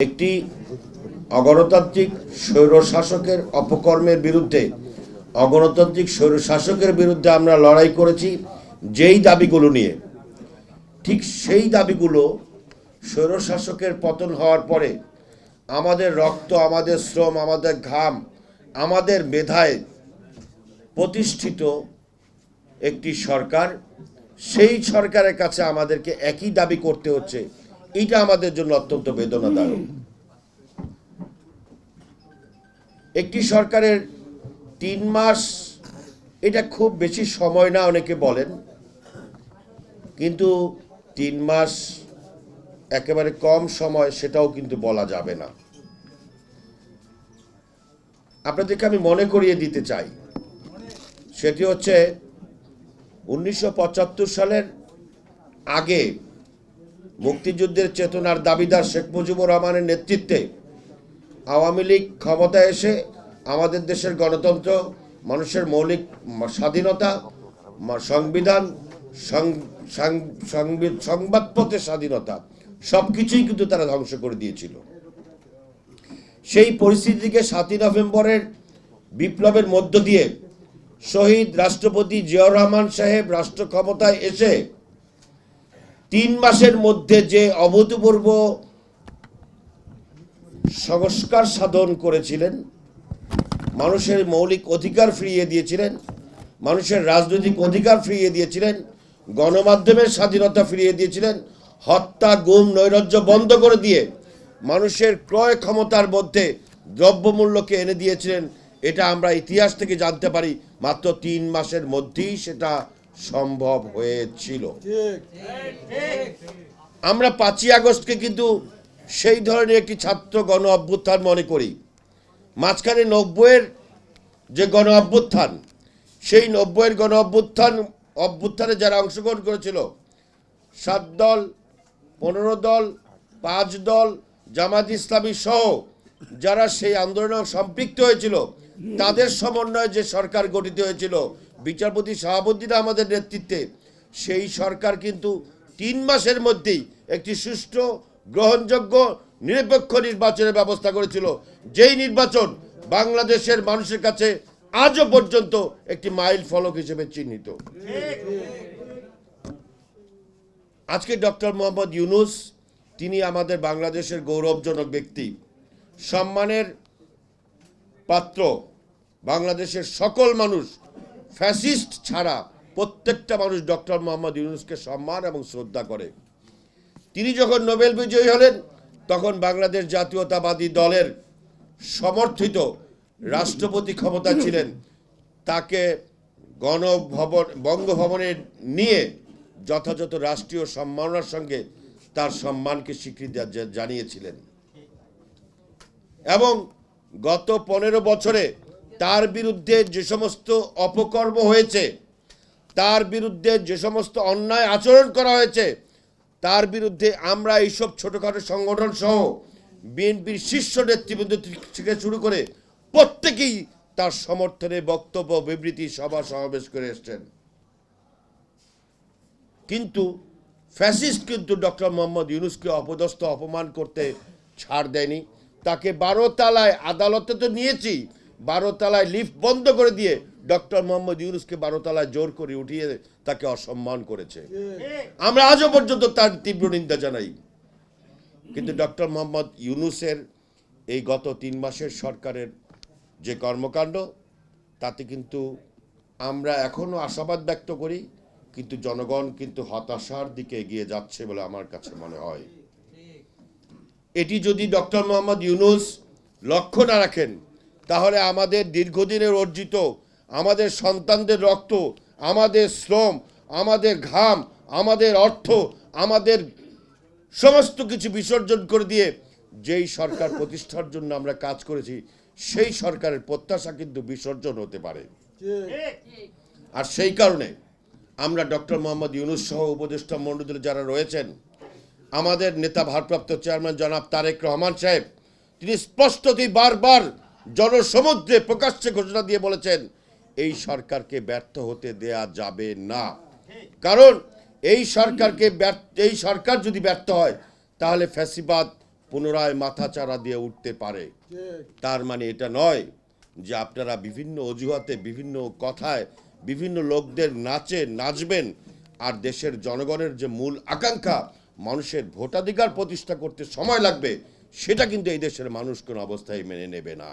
একটি অগণতান্ত্রিক স্বৈরশাসকের অপকর্মের বিরুদ্ধে, অগণতান্ত্রিক স্বৈরশাসকের বিরুদ্ধে আমরা লড়াই করেছি যেই দাবিগুলো নিয়ে। ঠিক সেই দাবিগুলো স্বৈরশাসকের পতন হওয়ার পরে আমাদের রক্ত, আমাদের শ্রম, আমাদের ঘাম, আমাদের মেধায় প্রতিষ্ঠিত একটি সরকার, সেই সরকারের কাছে আমাদেরকে একই দাবি করতে হচ্ছে এটা আমাদের জন্য অত্যন্ত বেদনাদায়ক। একটি সরকারের তিন মাস, এটা খুব বেশি সময় না অনেকে বলেন, কিন্তু তিন মাস একেবারে কম সময় সেটাও কিন্তু বলা যাবে না। আপনাদেরকে আমি মনে করিয়ে দিতে চাই, সেটি হচ্ছে উনিশশো পঁচাত্তর সালের আগে মুক্তিযুদ্ধের চেতনার দাবিদার শেখ মুজিবুর রহমানের নেতৃত্বে আওয়ামী লীগ ক্ষমতায় এসে আমাদের দেশের গণতন্ত্র, মানুষের মৌলিক স্বাধীনতা সংবিধান সংবাদপত্রের স্বাধীনতা সব কিছুই কিন্তু তারা ধ্বংস করে দিয়েছিল। সেই পরিস্থিতিকে সাতই নভেম্বরের বিপ্লবের মধ্য দিয়ে শহীদ রাষ্ট্রপতি জিয়াউর রহমান সাহেব রাষ্ট্র ক্ষমতায় এসে তিন মাসের মধ্যে যে অভূতপূর্ব সংস্কার সাধন করেছিলেন, মানুষের মৌলিক অধিকার ফিরিয়ে দিয়েছিলেন, মানুষের রাজনৈতিক অধিকার ফিরিয়ে দিয়েছিলেন, গণমাধ্যমের স্বাধীনতা ফিরিয়ে দিয়েছিলেন, হত্যা, গুম, নৈরাজ্য বন্ধ করে দিয়ে মানুষের ক্রয় ক্ষমতার মধ্যে দ্রব্যমূল্যকে এনে দিয়েছিলেন, এটা আমরা ইতিহাস থেকে জানতে পারি, মাত্র তিন মাসের মধ্যেই সেটা সম্ভব হয়েছিল। আমরা পাঁচই আগস্টকে কিন্তু সেই ধরনের একটি ছাত্র গণ অভ্যুত্থান মনে করি। মাঝখানে নব্বইয়ের যে গণ অভ্যুত্থান সেই নব্বইয়ের গণ অভ্যুত্থান অভ্যুত্থানে যারা অংশগ্রহণ করেছিল সাত দল পনেরো দল পাঁচ দল জামাত ইসলামী সহ যারা সেই আন্দোলনে সম্পৃক্ত হয়েছিল তাদের সমন্বয়ে যে সরকার গঠিত হয়েছিল, বিচারপতি শাহাবুদ্দিন আমাদের নেতৃত্বে, সেই সরকার কিন্তু তিন মাসের মধ্যেই একটি সুষ্ঠু, গ্রহণযোগ্য, নিরপেক্ষ নির্বাচনের ব্যবস্থা করেছিল। যেই নির্বাচন বাংলাদেশের মানুষের কাছে আজও পর্যন্ত একটি মাইল ফলক হিসেবে চিহ্নিত। আজকে ডক্টর মোহাম্মদ ইউনুস, তিনি আমাদের বাংলাদেশের গৌরবজনক ব্যক্তি। সম্মানের পাত্র। বাংলাদেশের সকল মানুষ ফ্যাসিস্ট ছাড়া প্রত্যেকটা মানুষ ডক্টর মোহাম্মদ ইউনুসকে সম্মান এবং শ্রদ্ধা করে। তিনি যখন নোবেল বিজয়ী হলেন, তখন বাংলাদেশ জাতীয়তাবাদী দলের সমর্থিত রাষ্ট্রপতি ক্ষমতা ছিলেন। তাকে গণভবন, বঙ্গভবনে নিয়ে যথাযথ রাষ্ট্রীয় সম্মাননার সঙ্গে তার সম্মানকে স্বীকৃতি জানিয়েছিলেন। এবং গত পনেরো বছরে তার বিরুদ্ধে যে সমস্ত অপকর্ম হয়েছে, তার বিরুদ্ধে যে সমস্ত অন্যায় আচরণ করা হয়েছে, তার বিরুদ্ধে আমরা এইসব ছোটোখাটো সংগঠন সহ বিএনপির শীর্ষ নেতৃবৃন্দ থেকে শুরু করে প্রত্যেকেই তার সমর্থনে বক্তব্য, বিবৃতি, সভা সমাবেশ করে এসছেন। কিন্তু ফ্যাসিস্ট কিন্তু ডক্টর মোহাম্মদ ইউনুসকে অপদস্থ, অপমান করতে ছাড় দেয়নি। তাকে বারো তালায় আদালতে তো নিয়েছি, বারো তালায় লিফট বন্ধ করে দিয়ে ডক্টর মোহাম্মদ ইউনুসকে বারো তালায় জোর করে উঠিয়ে তাকে অসম্মান করেছে। আমরা আজও পর্যন্ত তার তীব্র নিন্দা জানাই। কিন্তু ডক্টর মোহাম্মদ ইউনুসের এই গত তিন মাসের সরকারের যে কর্মকাণ্ড, তাতে কিন্তু আমরা এখনও আশাবাদ ব্যক্ত করি, কিন্তু জনগণ কিন্তু হতাশার দিকে এগিয়ে যাচ্ছে বলে আমার কাছে মনে হয়। এটি যদি ডক্টর মোহাম্মদ ইউনুস লক্ষ্য না রাখেন, তাহলে আমাদের দীর্ঘদিনের অর্জিত, আমাদের সন্তানদের রক্ত, আমাদের শ্রম, আমাদের ঘাম, আমাদের অর্থ, আমাদের সমস্ত কিছু বিসর্জন করে দিয়ে যেই সরকার প্রতিষ্ঠার জন্য আমরা কাজ করেছি, সেই সরকারের প্রত্যাশা কিন্তু বিসর্জন হতে পারে। আর সেই কারণে আমরা ডক্টর মোহাম্মদ ইউনুস সহ উপদেষ্টা মণ্ডলীর যারা রয়েছেন আমাদের নেতা ভারপ্রাপ্ত চেয়ারম্যান জনাব তারেক রহমান সাহেব, তিনি স্পষ্টতই বারবার জনসমুদ্রে প্রকাশ্যে ঘোষণা দিয়ে বলেছেন, এই সরকারকে ব্যর্থ হতে দেয়া যাবে না। কারণ এই সরকারকে এই সরকার যদি ব্যর্থ হয়, তাহলে ফ্যাসিবাদ পুনরায় মাথাচাড়া দিয়ে উঠতে পারে। তার মানে এটা নয় যে আপনারা বিভিন্ন অজুহাতে, বিভিন্ন কথায়, বিভিন্ন লোকদের নাচে নাচবেন, আর দেশের জনগণের যে মূল আকাঙ্ক্ষা মানুষের ভোটাধিকার প্রতিষ্ঠা করতে সময় লাগবে, সেটা কিন্তু এই দেশের মানুষ কোনো অবস্থায় মেনে নেবে না।